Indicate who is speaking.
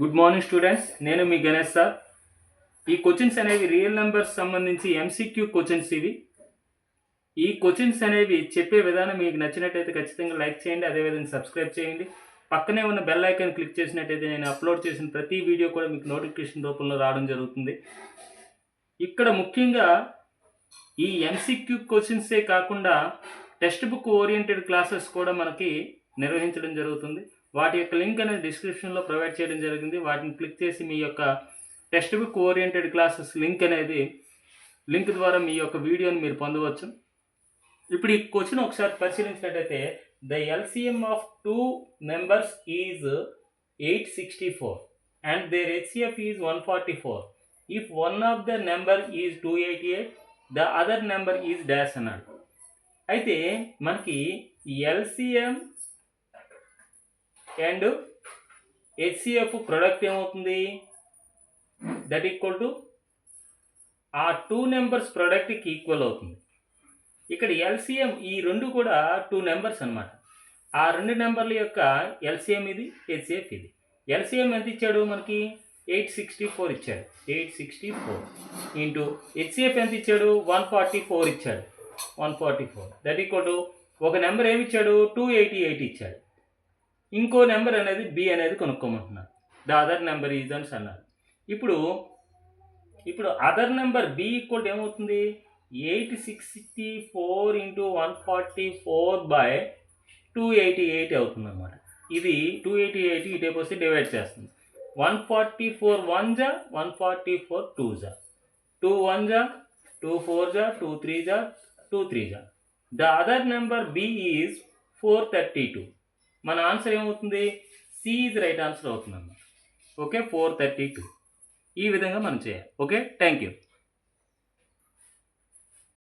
Speaker 1: Good morning students నేను మీ Ganesh sir. ఈ క్వశ్చన్స్ అనేవి రియల్ నెంబర్స్ సంబంధించి ఎంసీక్యూ క్వశ్చన్స్ ఇవి. ఈ క్వశ్చన్స్ అనేవి చెప్పే విధానం మీకు నచ్చినట్టయితే ఖచ్చితంగా లైక్ చేయండి అదేవిధంగా సబ్స్క్రైబ్ చేయండి. పక్కనే ఉన్న బెల్ ఐకాన్ క్లిక్ చేసినట్టయితే నేను అప్లోడ్ చేసిన ప్రతి వీడియో కూడా మీకు నోటిఫికేషన్ రూపంలో రావడం జరుగుతుంది. ఇక్కడ ముఖ్యంగా ఈ ఎంసీక్యూ క్వశ్చన్సే కాకుండా టెక్స్ట్ బుక్ ఓరియంటెడ్ క్లాసెస్ కూడా మనకి నిర్వహించడం జరుగుతుంది. వాటి యొక్క లింక్ అనేది డిస్క్రిప్షన్లో ప్రొవైడ్ చేయడం జరిగింది. వాటిని క్లిక్ చేసి మీ యొక్క text book oriented classes link అనేది లింక్ ద్వారా మీ యొక్క వీడియోని మీరు పొందవచ్చు. ఇప్పుడు ఈ క్వశ్చన్ ఒకసారి పరిశీలించినట్టయితే the LCM of two numbers is eight sixty four and their HCF is one forty four if one of the number is two eighty eight the other number is dash అన్నాడు అయితే మనకి LCM and HCF product ఏమవుతుంది? That equal to ఆ two numbers ప్రొడక్ట్కి equal అవుతుంది. ఇక్కడ LCM ఈ రెండు కూడా టూ నెంబర్స్ అన్నమాట. ఆ రెండు నెంబర్ల యొక్క ఎల్సిఎం ఇది హెచ్సిఎఫ్ ఇది. ఎల్సిఎం ఎంత ఇచ్చాడు మనకి? ఎయిట్ సిక్స్టీ ఫోర్ ఇచ్చాడు. Eight sixty four into HCF ఎంత ఇచ్చాడు? వన్ ఫార్టీ ఫోర్ ఇచ్చాడు. One forty four that equal to ఒక నెంబర్ ఏమి ఇచ్చాడు? టూ ఎయిటీ ఎయిట్ ఇచ్చాడు. ఇంకో నెంబర్ అనేది బి అనేది కొనుక్కోమంటున్నారు. ద అదర్ నెంబర్ ఈజ్ అని అన్నారు. ఇప్పుడు ఇప్పుడు అదర్ నెంబర్ బి ఈక్వల్ ఏమవుతుంది? Eight sixty four into one forty four by two eighty eight అవుతుంది అనమాట ఇది టూ ఎయిటీ ఎయిట్ ఇటేపు వస్తే డివైడ్ చేస్తుంది. వన్ ఫార్టీ ఫోర్ వన్ జా వన్ ఫార్టీ ఫోర్ టూ జా టూ వన్ జా టూ ఫోర్ జా టూ త్రీ జా టూ త్రీ జా the other number B is four thirty two మన ఆన్సర్ ఏమవుతుంది? సి ఈజ్ రైట్ ఆన్సర్ అవుతుంది అన్నమాట ఓకే ఫోర్ థర్టీ టూ ఈ విధంగా మనం చేయాలి. Okay thank you